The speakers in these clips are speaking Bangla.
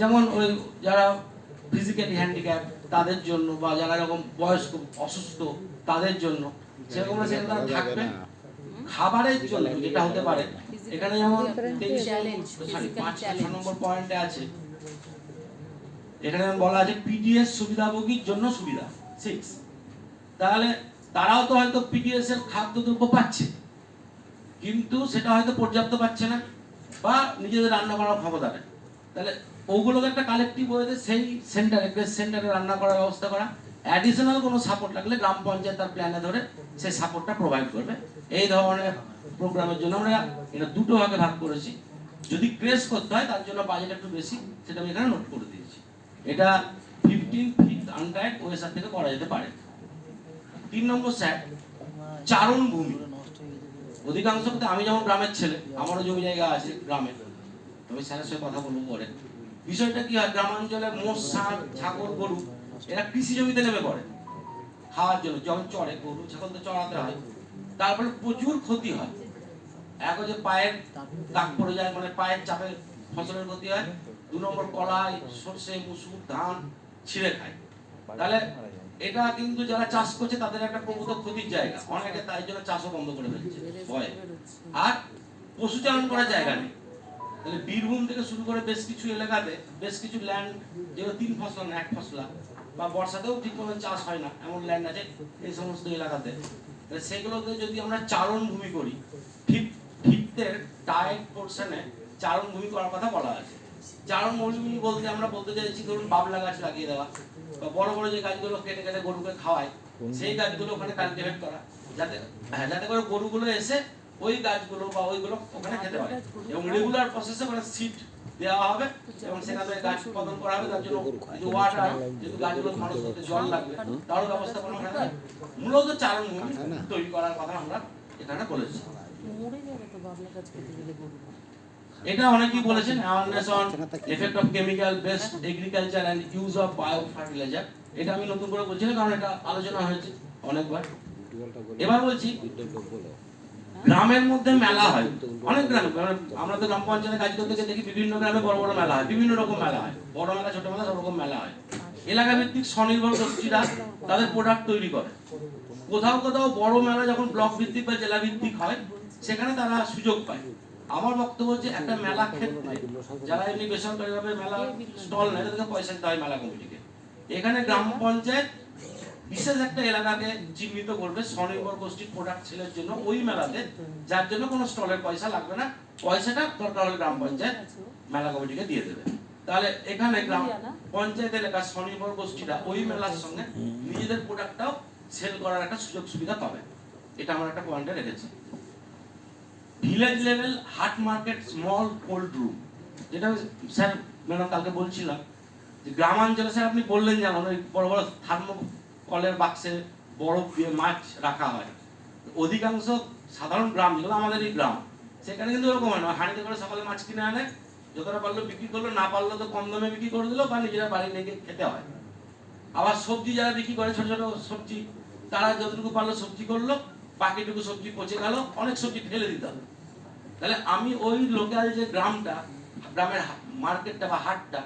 যেমন ওই যারা ফিজিক্যালি হ্যান্ডিক্যাপ তাদের জন্য বা যারা এরকম বয়স্ক অসুস্থ তাদের জন্য সেরকম সেখানে তারা থাকবে? খাবারের জন্য যেটা হতে পারে। এখানে যেমন পাঁচ নম্বর পয়েন্টে আছে। এখানে বলা আছে পিডিএস সুবিধাভোগীর জন্য সুবিধা সিক্স তাহলে তারাও তো হয়তো পিডিএস এর খাদ্যদ্রব্য পাচ্ছে কিন্তু সেটা হয়তো পর্যাপ্ত পাচ্ছে না বা নিজেদের রান্না করার ক্ষমতা নেই। তাহলে ওগুলোকে একটা কালেকটিভ ওয়েতে সেই সেন্টারে গ্রেস সেন্টারে রান্না করার ব্যবস্থা করা। অ্যাডিশনাল কোনো সাপোর্ট লাগলে গ্রাম পঞ্চায়েত তার প্ল্যানে ধরে সেই সাপোর্টটা প্রোভাইড করবে। এই ধরনের প্রোগ্রামের জন্য আমরা এটা দুটো ভাগে ভাগ করেছি। যদি ক্রেস করতে হয়, তার জন্য বাজেট একটু বেশি, সেটা আমি এখানে নোট করে দিয়েছি। এটা ফিফটিন ফিফথ আনটাইড ওয়েসার থেকে করা যেতে পারে। তিন নম্বর স্যার চারণ ভূমি। অধিকাংশ আমি যেমন গ্রামের ছেলে, আমারও জমি জায়গা আছে গ্রামে। আমি স্যারের সঙ্গে কথা বলব পরে। বিষয়টা কি হয়? গ্রামাঞ্চলে মোষ, ষাঁড়, ছাগল, গরু, এরা কৃষি জমিতে নেমে পড়ে। খাওয়ার জন্য যখন চড়ে, গরু, ছাগল তো চড়াতে হয়। তারপরে প্রচুর ক্ষতি হয়। এক হচ্ছে পায়ের দাগ পড়ে যায় মানে পায়ের চাপে ফসলের ক্ষতি হয়। দু নম্বর কলাই, সর্ষে, মুসুর, ধান ছিঁড়ে খায়। তাহলে এটা কিন্তু যারা চাষ করছে, তাদের একটা প্রভূত ক্ষতির জায়গা। অনেকে তাই জন্য চাষও বন্ধ করে ফেলছে আর পশুচারণ করার জায়গা নেই। তাহলে বীরভূম থেকে শুরু করে বেশ কিছু এলাকাতে বেশ কিছু ল্যান্ড যেগুলো তিন ফসল না এক ফসলা বা বর্ষাতেও ঠিক মতো চাষ হয় না এমন ল্যান্ড আছে এই সমস্ত এলাকাতে। তাহলে সেগুলোতে যদি আমরা চারণ ভূমি করি ঠিক ফিফথের টাইট পোর্শনে চারণ ভূমি করার কথা বলা আছে। চারণ ভূমি বলতে আমরা বলতে চাইছি ধরুন বাবলা গাছ লাগিয়ে দেওয়া বা বড় বড় যে গাছগুলো কেটে কেটে গরুকে খাওয়ায় সেই গাছগুলো ওখানে কালটিভেট করা যাতে হ্যাঁ যাতে করে গরুগুলো এসে ওই গাছগুলো বা ওইগুলো ওখানে খেতে পারে এবং রেগুলার প্রসেসে ওখানে সিট দেওয়া হবে এবং সেখানে গাছ উৎপাদন করা হবে, তার জন্য ওয়াটার যেহেতু গাছগুলো মানুষ করতে জল লাগবে, তারও ব্যবস্থাপনা ওখানে। থাকবে। মূলত চারণ ভূমি তৈরি করার কথা আমরা এখানে বলেছি। এটা অনেকেই বলেছেন awareness on effect of chemical based agriculture and use of bio fertilizer এটা আমি নতুন করে বলছি না, কারণ এটা আলোচনা হয়েছে অনেকবার। এবার বলছি গ্রামের মধ্যে মেলা হয়। অনেক গ্রামে আমরা তো গ্রাম পঞ্চায়েতে কাজ করতে গিয়ে দেখি বিভিন্ন গ্রামে বড় বড় মেলা হয়, বিভিন্ন রকম মেলা হয়। বড় মেলা, ছোট মেলা, সব রকম মেলা হয়। এলাকা ভিত্তিক স্বনির্ভর গোষ্ঠীরা তাদের প্রোডাক্ট তৈরি করে। কোথাও কোথাও বড় মেলা যখন ব্লক ভিত্তিক বা জেলা ভিত্তিক হয়, সেখানে তারা সুযোগ পায়। আমার বক্তব্য হচ্ছে একটা মেলা ক্ষেত্রে যারা এমনি বেসরকারিভাবে মেলা স্টল নেয়, তাদেরকে পয়সা দিতে হয় মেলা কমিটিকে। এখানে গ্রাম পঞ্চায়েত বিশেষ একটা এলাকাকে চিহ্নিত করবে স্বনির্ভর গোষ্ঠীর প্রোডাক্ট সেলের জন্য ওই মেলাতে, যার জন্য কোনো স্টলের পয়সা লাগবে না। পয়সাটা দরকার হলে গ্রাম পঞ্চায়েত মেলা কমিটিকে দিয়ে দেবে। তাহলে এখানে গ্রাম পঞ্চায়েত এলাকার স্বনির্ভর গোষ্ঠীরা ওই মেলার সঙ্গে নিজেদের প্রোডাক্টটাও সেল করার একটা সুযোগ সুবিধা পাবে। এটা আমার একটা পয়েন্টে রেখেছি। Village level haat market small cold room যেটা স্যার ম্যাডাম কালকে বলছিলাম যে, গ্রামাঞ্চলে স্যার আপনি বললেন যেমন ওই বড় বড় থার্মো কলের বাক্সে বরফ দিয়ে মাছ রাখা হয়। অধিকাংশ সাধারণ গ্রাম, যেগুলো আমাদের এই গ্রাম, সেখানে কিন্তু ওরকম হয় না। হাঁড়িতে করে সকালে মাছ কিনে আনে, যতটা পারল বিক্রি করল, না পারল তো কম দামে বিক্রি করে দিলো বা নিজেরা বাড়ি লেগে খেতে হয়। আবার সবজি যারা বিক্রি করে, ছোট ছোট সবজি, তারা যতটুকু পারল সবজি করল, বাকিটুকু সবজি পচে গেল, অনেক সবজি ফেলে দিতে হবে। তাহলে আমি ওই লোকাল যে গ্রামটা, গ্রামের মার্কেটটা বা হাটটা,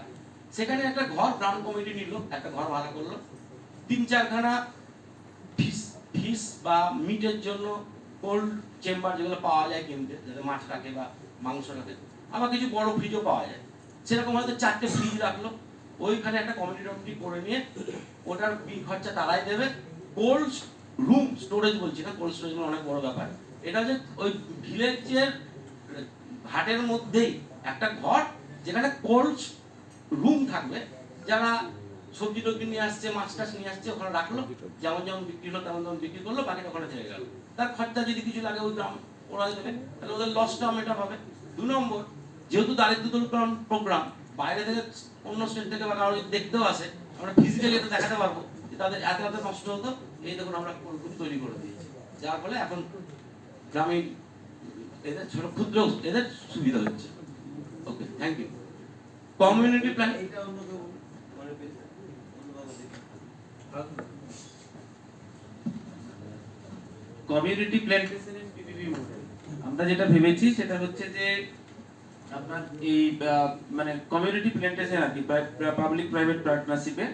সেখানে একটা ঘর, গ্রাম কমিটি নিল, একটা ঘর ভাড়া করল। তিন চারখানা ফিস ফিস বা মিটের জন্য কোল্ড চেম্বার যেগুলো পাওয়া যায় কিনতে, যাতে মাছ রাখে বা মাংস রাখে, আবার কিছু বড় ফ্রিজও পাওয়া যায়। সেরকম হয়তো চারটে ফ্রিজ রাখল, ওইখানে একটা কমিটি টমিটি করে নিয়ে ওটার বিল খরচা তারাই দেবে। কোল্ড রুম স্টোরেজ বলছি না কোল্ড স্টোরেজ অনেক বড় ব্যাপার। এটা হচ্ছে ওই ভিলেজের হাটের মধ্যেই একটা ঘর, যেখানে কোল্ড রুম থাকবে। যারা সবজি টবজি নিয়ে আসছে, মাছ টাছ নিয়ে আসছে, ওখানে রাখল। যেমন যেমন বিক্রি হলো, তেমন তেমন বিক্রি করল, বাকিটা ওখানে থেকে গেল। তার খরচা যদি কিছু লাগে ওই গ্রাম ওরা দেবে। তাহলে ওদের লসটা মেটা হবে দু নম্বর, যেহেতু দারিদ্র দূরীকরণ প্রোগ্রাম বাইরে থেকে অন্য স্টেট থেকে বা কারও দেখতেও আসে, আমরা ফিজিক্যালি এটা দেখাতে পারব যে তাদের এত এত নষ্ট হতো, এই দেখুন আমরা তৈরি করে দিয়েছি। যার ফলে এখন গ্রামীণ এদের ছোট ক্ষুদ্র এদের সুবিধা হচ্ছে। Okay thank you community plan এটা অন্য কেউ মানে। Community plantation and PPP model আমরা যেটা ভেবেছি সেটা হচ্ছে যে আপনার এই মানে কমিউনিটি প্ল্যান্টেশন আর কি পাবলিক প্রাইভেট পার্টনারশিপে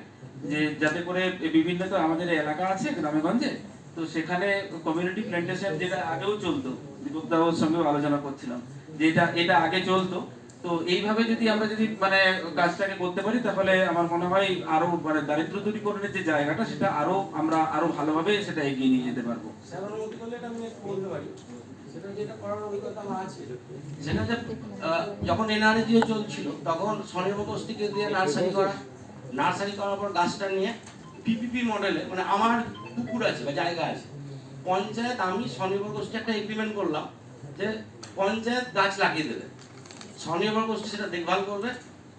যে যাতে করে বিভিন্ন তো আমাদের এলাকা আছে গ্রামে গঞ্জে তো সেখানে কমিউনিটি প্ল্যান্টেশন যেটা আগেও চলতো, দীপক দাওর সঙ্গে আলোচনা করছিলাম, যে এটা এটা আগে চলতো তো এইভাবে যদি আমরা যদি মানে কাজটাকে করতে পারি তাহলে আমার মনে হয় আরও মানে দারিদ্র দূরীকরণের যে জায়গাটা সেটা আরও আমরা আরও ভালোভাবে সেটা এগিয়ে নিয়ে যেতে পারব। সেটা যে যখন এনআরজিও চলছিল তখন স্বনির্ভর গোষ্ঠীকে দিয়ে নার্সারি করা নার্সারি করার পর গাছটা নিয়ে পিপিপি মডেলে মানে আমার পুকুর আছে বা জায়গা আছে। পঞ্চায়েত আমি স্বনির্ভর গোষ্ঠী একটা এগ্রিমেন্ট করলাম যে পঞ্চায়েত গাছ লাগিয়ে দেবে। স্বনির্ভর গোষ্ঠী সেটা দেখভাল করবে।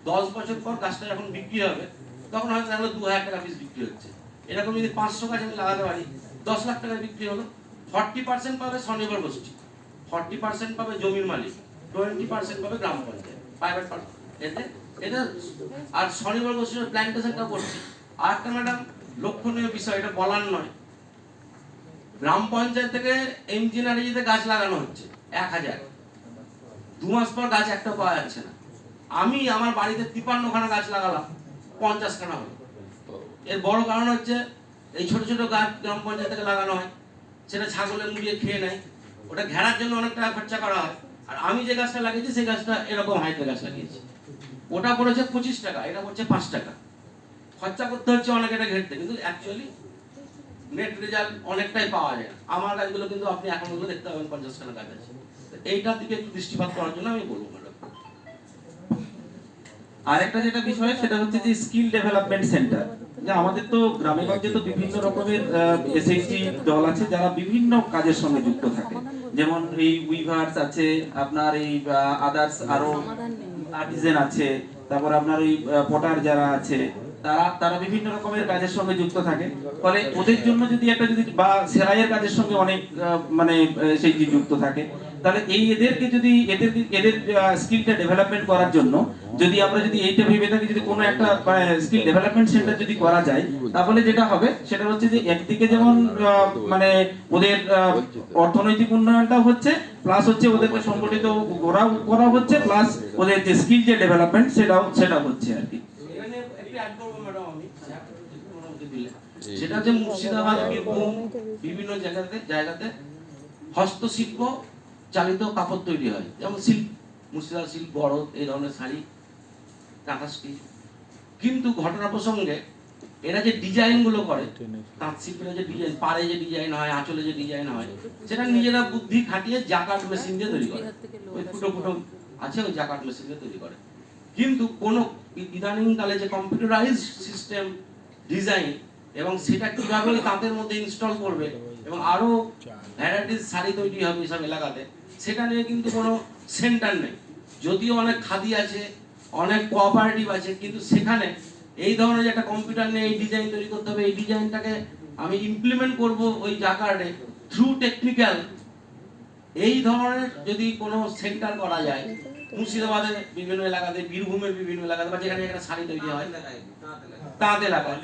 দশ বছর পর গাছটা যখন বিক্রি হবে, তখন হয়তো দেখল দু হাজার টাকা পিস বিক্রি হচ্ছে। এরকম যদি পাঁচশো গাছ আমি লাগাতে পারি, দশ লাখ টাকা বিক্রি হলো। ফর্টি পার্সেন্ট পাবে স্বনির্ভর গোষ্ঠী ফর্টি পার্সেন্ট পাবে জমির মালিক টোয়েন্টি পার্সেন্ট পাবে গ্রাম পঞ্চায়েত প্রাইভেট এতে এটা আর স্বনির্ভর গোষ্ঠীর প্ল্যান্টেশনটা করছে। আর একটা ম্যাডাম লক্ষণীয় বিষয়, এটা বলার নয়। গ্রাম পঞ্চায়েত থেকে ইঞ্জিনিয়ারিংতে গাছ লাগানো হচ্ছে, এক হাজার। দু মাস পর গাছ একটা পাওয়া যাচ্ছে না। আমি আমার বাড়িতে তিপান্নখানা গাছ লাগালাম পঞ্চাশখানা হলো। এর বড় কারণ হচ্ছে, এই ছোট ছোট গাছ গ্রাম পঞ্চায়েত থেকে লাগানো হয়, সেটা ছাগলে মুড়িয়ে খেয়ে নেয়। ওটা ঘেরার জন্য অনেক টাকা খরচা করা হয়। আর আমি যে গাছটা লাগিয়েছি, সেই গাছটা এরকম হাইটের গাছ লাগিয়েছি। ওটা পড়েছে পঁচিশ টাকা, এটা পড়ছে পাঁচ টাকা। খরচা করতে হচ্ছে অনেক, এটা ঘেরতে। কিন্তু অ্যাকচুয়ালি নেট রেজাল্ট অনেকটাই পাওয়া যায়। আমার গাছগুলো কিন্তু আপনি এখন দেখতে পাবেন, পঞ্চাশ খানা গাছ আছে। তো এইটার দিকে একটু দৃষ্টিপাত করার জন্য আমি বলব আরেকটা যেটা বিষয়, সেটা হচ্ছে যে স্কিল ডেভেলপমেন্ট সেন্টার। যে আমাদের তো গ্রামে গঞ্জে তো বিভিন্ন রকমের এসএইচজি দল আছে যারা বিভিন্ন কাজের সঙ্গে যুক্ত থাকে। যেমন এই উইভার্স আছে, আপনার এই আদার্স আরও আর্টিজেন আছে, তারপর আপনার ওই পটার যারা আছে, তারা তারা বিভিন্ন রকমের কাজের সঙ্গে যুক্ত থাকে। ফলে ওদের জন্য যদি একটা যদি, বা সেলাইয়ের কাজের সঙ্গে অনেক মানে সেই যুক্ত থাকে। তাহলে এই এদেরকে যদি এদের এদের স্কিলটা ডেভেলপমেন্ট করার জন্য যদি আমরা যদি এইটা ভেবে থাকি যদি কোনো একটা স্কিল ডেভেলপমেন্ট সেন্টার যদি করা যায় তাহলে যেটা হবে সেটা হচ্ছে যে একদিকে যেমন আহ, মানে ওদের অর্থনৈতিক উন্নয়নটা হচ্ছে প্লাস হচ্ছে ওদেরকে সংগঠিত করা করা হচ্ছে প্লাস ওদের যে স্কিল যে ডেভেলপমেন্ট সেটাও সেটা হচ্ছে আর কি। সেটা হচ্ছে মুর্শিদাবাদ বীরভূম বিভিন্ন জায়গাতে জায়গাতে হস্তশিল্প চালিত কাপড় তৈরি হয়। যেমন সিল্ক মুর্শিদাবাদ সিল্ক বড় এই ধরনের শাড়ি কাঁথা স্টিচ। কিন্তু ঘটনা প্রসঙ্গে এরা যে ডিজাইনগুলো করে তাঁত শিল্পীরা যে ডিজাইন পাড়ে যে ডিজাইন হয় আঁচলে যে ডিজাইন হয় সেটা নিজেরা বুদ্ধি খাটিয়ে জাকাট মেশিন দিয়ে তৈরি করে। ওই ফুটো ফুটো আছে ওই জাকাট মেশিন দিয়ে তৈরি করে। কিন্তু কোন ইদানিংকালে যে কম্পিউটারাইজ সিস্টেম ডিজাইন এবং সেটা কীভাবে তাঁতের মধ্যে ইনস্টল করবে এবং আরও ভ্যারাইটিস শাড়ি তৈরি হবে এসব এলাকাতে সেটা নিয়ে কিন্তু কোনো সেন্টার নেই। যদিও অনেক খাদি আছে, অনেক কোঅপারেটিভ আছে, কিন্তু সেখানে এই ধরনের একটা কম্পিউটার নিয়ে এই ডিজাইন তৈরি করতে হবে, এই ডিজাইনটাকে আমি ইমপ্লিমেন্ট করব ওই জাকার্ডে থ্রু টেকনিক্যাল এই ধরনের যদি কোনো সেন্টার করা যায় মুর্শিদাবাদের বিভিন্ন এলাকাতে বীরভূমের বিভিন্ন এলাকাতে বা যেখানে যেখানে শাড়ি তৈরি হয় তাঁত এলাকায়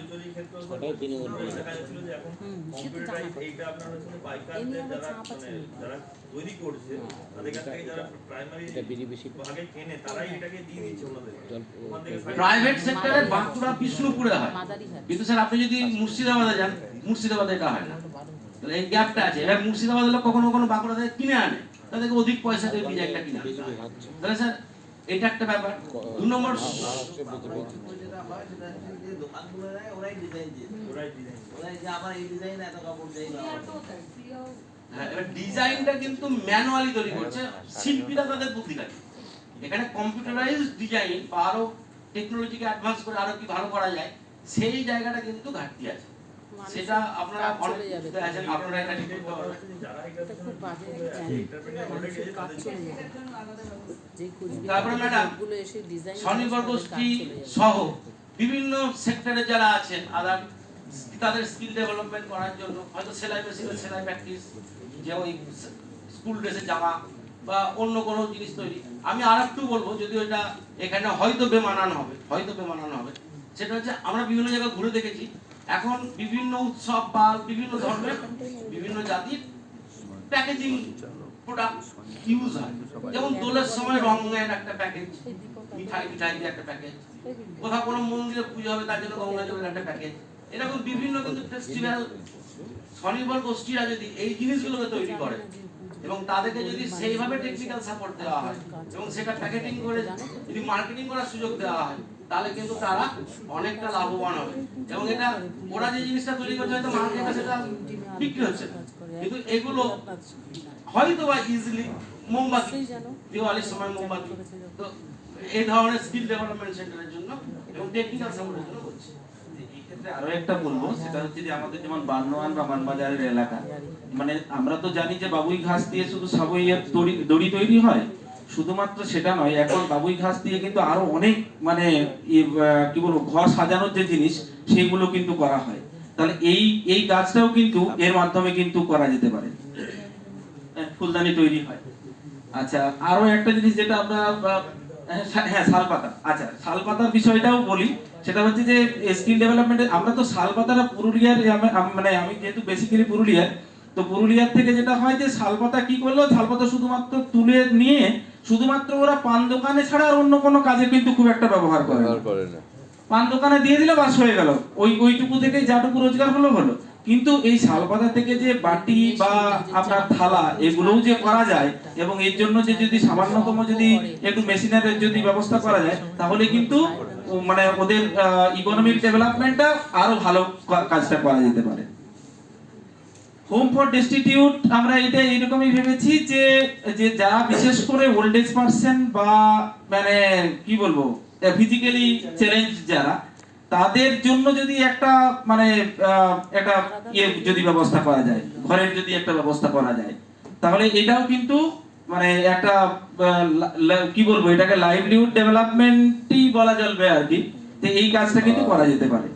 প্রাইভেট সেক্টরে বাঁকুড়া বিষ্ণুপুরে হয়। কিন্তু স্যার আপনি যদি মুর্শিদাবাদে যান মুর্শিদাবাদে এটা হয় না। এই গ্যাপটা আছে। এবার মুর্শিদাবাদের লোক কখনো কখনো বাঁকুড়া থেকে কিনে আনে। তাদেরকে অধিক পয়সা দিয়ে ডিজাইনটা কিনে আনতে হয়। তাহলে স্যার এটা একটা ব্যাপার। দু নম্বর হয় ডিজাইনটা কিন্তু ম্যানুয়ালি তৈরি করছে। শিল্পীরা তাদের বুদ্ধি কাটে এখানে কম্পিউটারাইজ ডিজাইন বা আরও টেকনোলজিকে অ্যাডভান্স করে আরও কি ভালো করা যায় সেই জায়গাটা কিন্তু ঘাটতি আছে। সেটা আপনারা চলে যাবে আপনারা এটা ঠিক করতে পারবেন। এটা তারপরে ম্যাডাম, এসে ডিজাইন স্বনির্ভর গোষ্ঠী সহ বিভিন্ন সেক্টরে যারা আছেন আদার তাদের স্কিল ডেভেলপমেন্ট করার জন্য হয়তো সেলাই মেশিনের সেলাই প্র্যাকটিস যে ওই স্কুল ড্রেসে জামা বা অন্য কোনো জিনিস তৈরি। আমি আর একটু বলব যদি ওইটা এখানে হয়তো বেমানান হবে হয়তো বেমানান হবে সেটা হচ্ছে আমরা বিভিন্ন জায়গায় ঘুরে দেখেছি এখন বিভিন্ন উৎসব বা বিভিন্ন ধর্মের বিভিন্ন জাতির প্যাকেজিং প্রোডাক্ট ইউজ হয়। যেমন দোলের সময় রঙের একটা প্যাকেজ মিঠাই মিঠাই দিয়ে একটা প্যাকেজ কোথাও কোনো মন্দিরে পুজো হবে, তার জন্য গঙ্গা জলের একটা প্যাকেজ এরকম বিভিন্ন কিন্তু ফেস্টিভ্যাল স্বনির্ভর গোষ্ঠীরা যদি এই জিনিসগুলোকে তৈরি করে এবং তাদেরকে যদি সেইভাবে টেকনিক্যাল সাপোর্ট দেওয়া হয় এবং সেটা প্যাকেটিং করে যদি মার্কেটিং করার সুযোগ দেওয়া হয় তাহলে কিন্তু তারা অনেকটা লাভবান হবে। এবং এটা, ওরা যে জিনিসটা তৈরি করছে, হয়তো মার্কেটে সেটা বিক্রি হচ্ছে। কিন্তু এগুলো হয়তো বা ইজিলি মোমবাতি, দিওয়ালির সময় মোমবাতি। তো এই ধরনের স্কিল ডেভেলপমেন্ট সেন্টারের জন্য এবং টেকনিক্যাল সাপোর্টের জন্য করছি। আরও একটা বলব, সেটা হচ্ছে যে আমাদের যেমন বান্নওয়ান বা মানবাজারের এলাকা মানে আমরা তো জানি যে বাবুই ঘাস দিয়ে শুধু দড়ি দড়ি তৈরি হয় শুধুমাত্র সেটা নয় এখন বাবুই ঘাস দিয়ে কিন্তু আরও অনেক মানে কি বলব ঘর সাজানোর যে জিনিস সেগুলো কিন্তু করা হয়। তাহলে এই এই গাছটাও কিন্তু এর মাধ্যমে কিন্তু করা যেতে পারে। ফুলদানি তৈরি হয়। আচ্ছা আরও একটা জিনিস যেটা আমরা আহ, হ্যাঁ শালপাতা। আচ্ছা শালপাতার বিষয়টাও বলি সেটা হচ্ছে যে স্কিল ডেভেলপমেন্টে আমরা তো শালপাতাটা পুরুলিয়ার মানে আমি যেহেতু বেসিক্যালি পুরুলিয়ার তো পুরুলিয়ার থেকে যেটা হয় যে শালপাতা কি করল শালপাতা শুধুমাত্র তুলে নিয়ে শুধুমাত্র ওরা পান দোকানে ছাড়া আর অন্য কোনো কাজে কিন্তু খুব একটা ব্যবহার করে না। ব্যবহার করে না। পান দোকানে দিয়ে দিলে বাস হয়ে গেল। ওই ওইটুকু থেকেই যাটুকু রোজগার হলো হলো। কিন্তু এই শালপাতা থেকে যে বাটি বা আপনার থালা এগুলোও যে করা যায় এবং এর জন্য যে যদি সামান্যতম যদি একটু মেশিনারি যদি ব্যবস্থা করা যায় তাহলে কিন্তু মানে ওদের ইকোনমিক ডেভেলপমেন্টটা আরও ভালো কাজটা করা যেতে পারে। হোম ফর ডিস্টিটিউট আমরা এটা এরকমই ভেবেছি যে যে যারা বিশেষ করে ওল্ড এজ পার্সন বা মানে কি বলব ফিজিক্যালি চ্যালেঞ্জ যারা তাদের জন্য যদি একটা মানে একটা ইয়ে যদি ব্যবস্থা করা যায় ঘরের যদি একটা ব্যবস্থা করা যায় তাহলে এটাও কিন্তু মানে একটা কি বলব এটাকে লাইভলিহুড ডেভেলপমেন্টই বলা চলবে আর কি তো এই কাজটা কিন্তু করা যেতে পারে।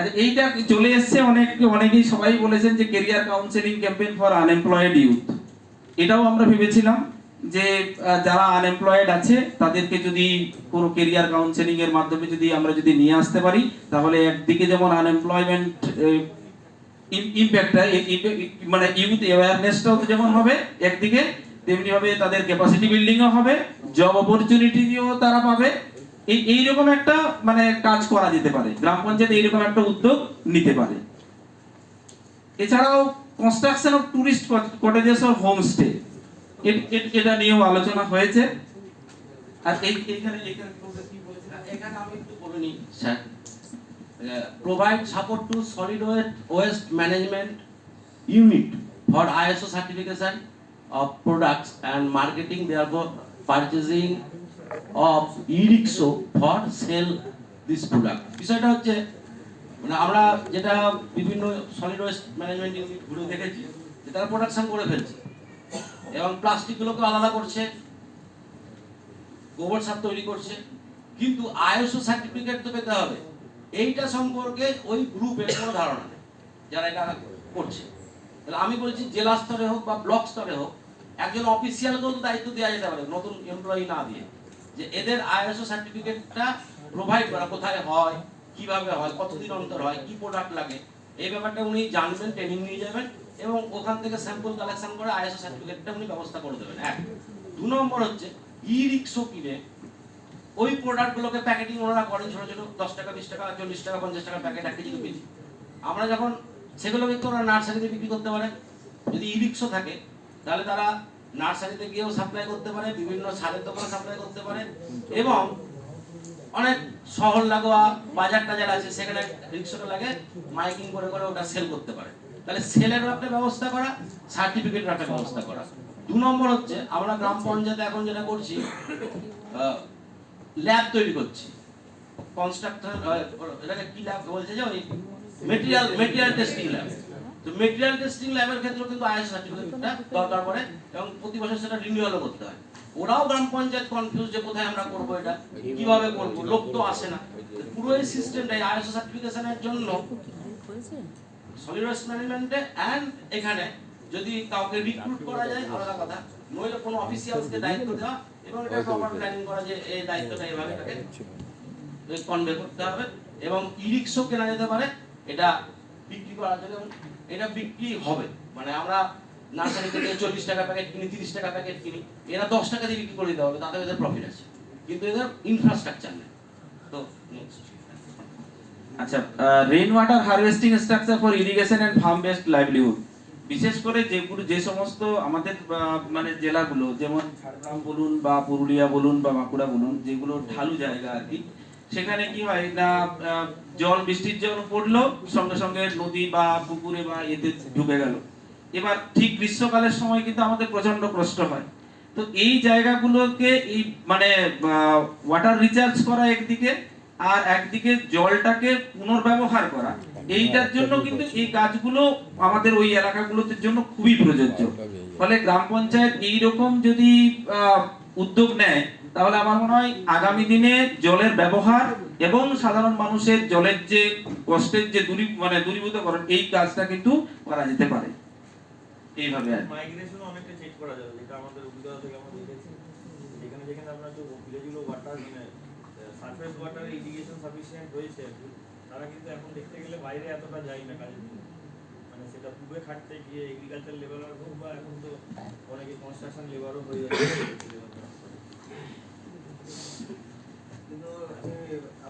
আচ্ছা এইটা চলে এসেছে? অনেক অনেকেই সবাই বলেছেন যে career counselling campaign for unemployed youth এটাও আমরা ভেবেছিলাম যে যারা আনএমপ্লয়েড আছে, তাদেরকে যদি কোনো কেরিয়ার কাউন্সেলিং এর মাধ্যমে যদি আমরা যদি নিয়ে আসতে পারি, তাহলে একদিকে যেমন আনএমপ্লয়মেন্ট ইম্প্যাক্টটা মানে ইউথ অ্যাওয়ারনেসটাও তো যেমন হবে একদিকে তেমনি ভাবে তাদের ক্যাপাসিটি বিল্ডিংও হবে জব অপরচুনিটিও তারা পাবে। এই এইরকম একটা মানে কাজ করা যেতে পারে। গ্রাম পঞ্চায়েত এইরকম একটা উদ্যোগ নিতে পারে। এছাড়াও construction of tourist cottages or homestay এটা নিয়েও আলোচনা হয়েছে। আর এই এইখানে এখানে আমি একটু বলে নিই। Sir. Provide support to solid waste management unit for ISO certification of products and marketing therefore purchasing of e rickshaw for sale this product বিষয়টা হচ্ছে মানে আমরা যেটা বিভিন্ন সলিড ওয়েস্ট ম্যানেজমেন্ট ঘুরে দেখেছি যে তারা প্রোডাকশন করে ফেলছে। এবং প্লাস্টিকগুলোকে আলাদা করছে, গোবর সার তৈরি করছে, কিন্তু আইএসও সার্টিফিকেট তো পেতে হবে। এইটা সম্পর্কে ওই গ্রুপের কোনো ধারণা নেই, যারা এটা করছে। তাহলে আমি বলছি, জেলা স্তরে হোক বা ব্লক স্তরে হোক, একজন অফিসিয়ালকেও তো দায়িত্ব দেওয়া যেতে পারে, নতুন এমপ্লয়ি না দিয়ে। যে এদের আইএসও সার্টিফিকেটটা প্রোভাইড করা কোথায় হয়, কীভাবে হয়, কতদিন অন্তর হয়, কি প্রোডাক্ট লাগে, এই ব্যাপারটা উনি জানবেন ট্রেনিং নিয়ে যাবেন এবং ওখান থেকে স্যাম্পল কালেকশন করে আইএসও সার্টিফিকেটটা উনি ব্যবস্থা করে দেবেন। এক। দু নম্বর হচ্ছে ই রিক্সো কিনে ওই প্রোডাক্টগুলোকে প্যাকেটিং ওনারা করেন ছোটো ছোটো, দশ টাকা, বিশ টাকা, চল্লিশ টাকা, পঞ্চাশ টাকা প্যাকেট এক কেজি কেজি। আমরা যখন সেগুলো কিন্তু ওরা নার্সারিতে বিক্রি করতে পারে। যদি ই রিক্সো থাকে, তাহলে তারা নার্সারিতে গিয়েও সাপ্লাই করতে পারে, বিভিন্ন সারের দোকানে সাপ্লাই করতে পারে এবং অনেক শহর লাগোয়া, বাজার টাজার আছে, সেখানে রিক্সাটা লাগে, মাইকিং করে করে ওটা সেল করতে পারে। তাহলে সেলের একটা ব্যবস্থা করা সার্টিফিকেট একটা ব্যবস্থা করা। দু নম্বর হচ্ছে, আমরা গ্রাম পঞ্চায়েতে এখন যেটা করছি ল্যাব তৈরি করছি। কনস্ট্রাক্টর এটাকে কি ল্যাব বলছে যে ওই মেটেরিয়াল মেটেরিয়াল টেস্টিং ল্যাব তো মেটেরিয়াল টেস্টিং ল্যাবের ক্ষেত্রে কিন্তু আইএস সার্টিফিকেটটা দরকার পড়ে এবং প্রতি বছর সেটা রিনিউয়ালও করতে হয়। ওরাও গ্রাম পঞ্চায়েত কনফিউজ যে কোথায় আমরা করব এটা, কীভাবে করব, লোক তো আসে না। পুরো এই সিস্টেমটাই আইএসও সার্টিফিকেশনের জন্য সলিড ওয়েস্ট ম্যানেজমেন্টে এন্ড এখানে যদি কাউকে রিক্রুট করা যায়, আলাদা কথা। নইলে কোনো অফিসিয়ালসকে দায়িত্ব দেওয়া এবং এটা প্রপার প্ল্যানিং করা যে এই দায়িত্বটা এইভাবে তাকে কনভে করতে হবে এবং ই রিক্সও কেনা যেতে পারে, এটা বিক্রি করার জন্য এটা বিক্রি হবে। মানে আমরা নার্সারি থেকে চল্লিশ টাকা প্যাকেট কিনি, তিরিশ টাকা প্যাকেট কিনি, এরা দশ টাকা দিয়ে বিক্রি করে দিতে হবে, তাতে এদের প্রফিট আছে। কিন্তু এদের ইনফ্রাস্ট্রাকচার নেই। তো. আচ্ছা rain water harvesting structure for irrigation and farm based livelihood বিশেষ করে যেগুলো যে সমস্ত আমাদের মানে জেলাগুলো, যেমন ঝাড়গ্রাম বলুন বা পুরুলিয়া বলুন বা বাঁকুড়া বলুন, যেগুলো ঢালু জায়গা আর কি সেখানে কি হয়, না জল, বৃষ্টির জল পড়ল, সঙ্গে সঙ্গে নদী বা পুকুরে বা এতে ঢুকে গেল। এবার ঠিক গ্রীষ্মকালের সময় কিন্তু আমাদের প্রচণ্ড কষ্ট হয়। তো এই জায়গাগুলোকে এই মানে ওয়াটার রিচার্জ করা একদিকে আর একদিকে জলটাকে পুনর্ব্যবহার করা। এইটার জন্য কিন্তু এই কাজগুলো আমাদের ওই এলাকাগুলোতে জন্য খুবই প্রযোজ্য। ফলে গ্রাম পঞ্চায়েত এইরকম যদি উদ্যোগ নেয় তাহলে আমার মনে হয় আগামী দিনে জলের ব্যবহার এবং সাধারণ মানুষের জলের যে কষ্টের যে দূরী মানে দূরীভূতকরণ এই কাজটা কিন্তু করা যেতে পারে। এইভাবে আর মাইগ্রেশন অনেকটা করা যাবে, যেটা আমাদের অভিজ্ঞতা থেকে আমরা দেখেছি। যেখানে যেখানে আপনার যে ভিলেজগুলো ওয়াটার মানে সারফেস ওয়াটার ইরিগেশন সাফিসিয়েন্ট রয়েছে তারা কিন্তু এখন দেখতে গেলে বাইরে এতটা যায় না কাজের জন্য। মানে সেটা পূর্বে খাটতে গিয়ে এগ্রিকালচার লেবারার হোক বা এখন তো অনেকে কনস্ট্রাকশন লেবারও হয়ে যাচ্ছে কিন্তু আমি আপনাদের রিফ্লেকশন একটা এখানে সবাই স্পেশালিস্ট রয়েছে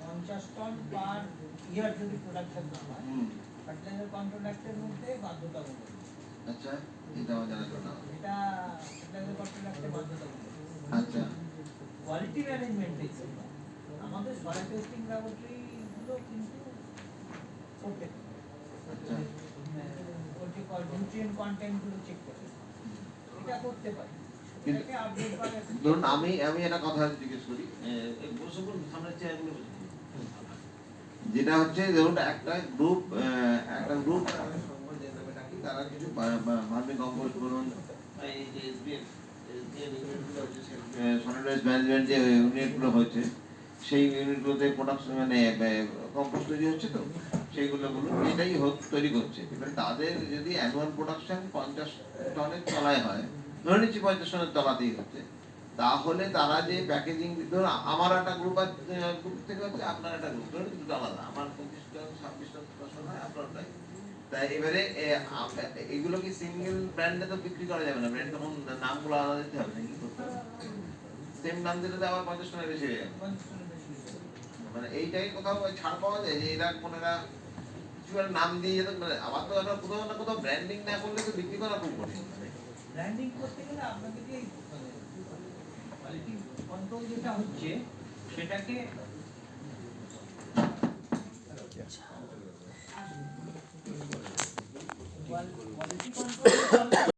পঞ্চাশ টন পার ইয়ার যদি প্রোডাকশন না হয় ফার্টিলাইজার কন্ট্রোল অ্যাক্টের মধ্যে বাধ্যতামূলক আচ্ছা এটা আমার জানা ছিল না এটা ফার্টিলাইজার কন্ট্রোল অ্যাক্টে বাধ্যতামূলক আচ্ছা। কোয়ালিটি ম্যানেজমেন্ট আমাদের সয়েল টেস্টিং ল্যাবরেটরি গুলো কিন্তু আচ্ছা। নিউট্রিয়েন্ট কন্টেন্ট চেক করে এটা করতে পারি। ধরুন আমি আমি একটা কথা জিজ্ঞেস করি। বসে চেয়ারগুলো। যেটা হচ্ছে, ধরুন, একটা গ্রুপ একটা গ্রুপ তারা কম্পোস্ট ম্যানেজমেন্ট যে ইউনিটগুলো সেই ইউনিটগুলোতে প্রোডাকশন মানে তৈরি হচ্ছে তো এটাই হোক, তৈরি করছে। তাদের যদি প্রোডাকশন পঞ্চাশ টনের তলায় হয়, ধরে নিচ্ছি পঞ্চাশ টনের তলাতেই হচ্ছে। তাহলে তারা যে প্যাকেজিং ধরুন আমার একটা গ্রুপ গ্রুপ থেকে হচ্ছে আপনার একটা গ্রুপ ধরুন, দুটো আলাদা। আমার পঁচিশ টন ছাব্বিশ টন দশ আপনার তাই এবারে এগুলো কি ব্র্যান্ডে তো বিক্রি করা যাবে না? ব্র্যান্ড তখন নামগুলো আলাদা দিতে হবে সেম নাম দিলে তো আবার যাবে। মানে এইটাই কোথাও ছাড় পাওয়া যায় যে এরা নাম দিয়ে যেত মানে আবার তো কোথাও না কোথাও ব্র্যান্ডিং না করলে তো বিক্রি করা খুব কঠিন। ব্র্যান্ডিং যে কোয়ালিটি কন্ট্রোল যেটা হচ্ছে সেটাকে কোয়ালিটি কন্ট্রোল